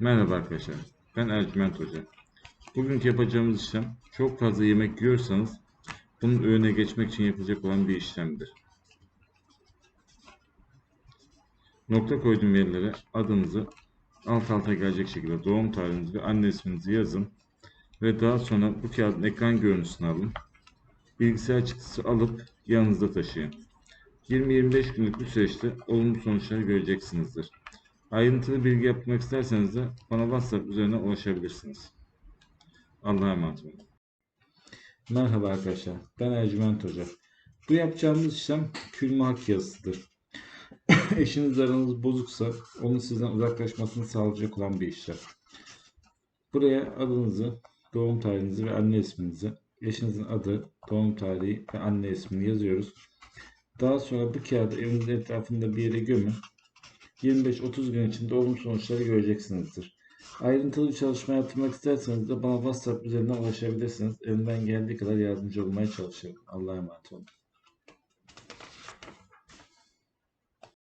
Merhaba arkadaşlar, ben Ercüment Hoca. Bugünkü yapacağımız işlem, çok fazla yemek yiyorsanız bunun önüne geçmek için yapılacak olan bir işlemdir. Nokta koyduğum yerlere adınızı alt alta gelecek şekilde doğum tarihinizi ve anne isminizi yazın ve daha sonra bu kağıdın ekran görüntüsünü alın. Bilgisayar çıktısı alıp yanınızda taşıyın. 20-25 günlük bir süreçte olumlu sonuçlar göreceksinizdir. Ayrıntılı bilgi yapmak isterseniz de bana WhatsApp üzerinden ulaşabilirsiniz. Allah'a emanet olun. Merhaba arkadaşlar, ben Ercüment Hoca. Bu yapacağımız işlem külme hak yazısıdır. Eşiniz aranız bozuksa onun sizden uzaklaşmasını sağlayacak olan bir işlem. Buraya adınızı, doğum tarihinizi ve anne isminizi, eşinizin adı, doğum tarihi ve anne ismini yazıyoruz. Daha sonra bu kağıdı evinizin etrafında bir yere gömün. 25-30 gün içinde olumlu sonuçları göreceksinizdir. Ayrıntılı bir çalışma yaptırmak isterseniz de bana WhatsApp üzerinden ulaşabilirsiniz. Elimden geldiği kadar yardımcı olmaya çalışırım. Allah'a emanet olun.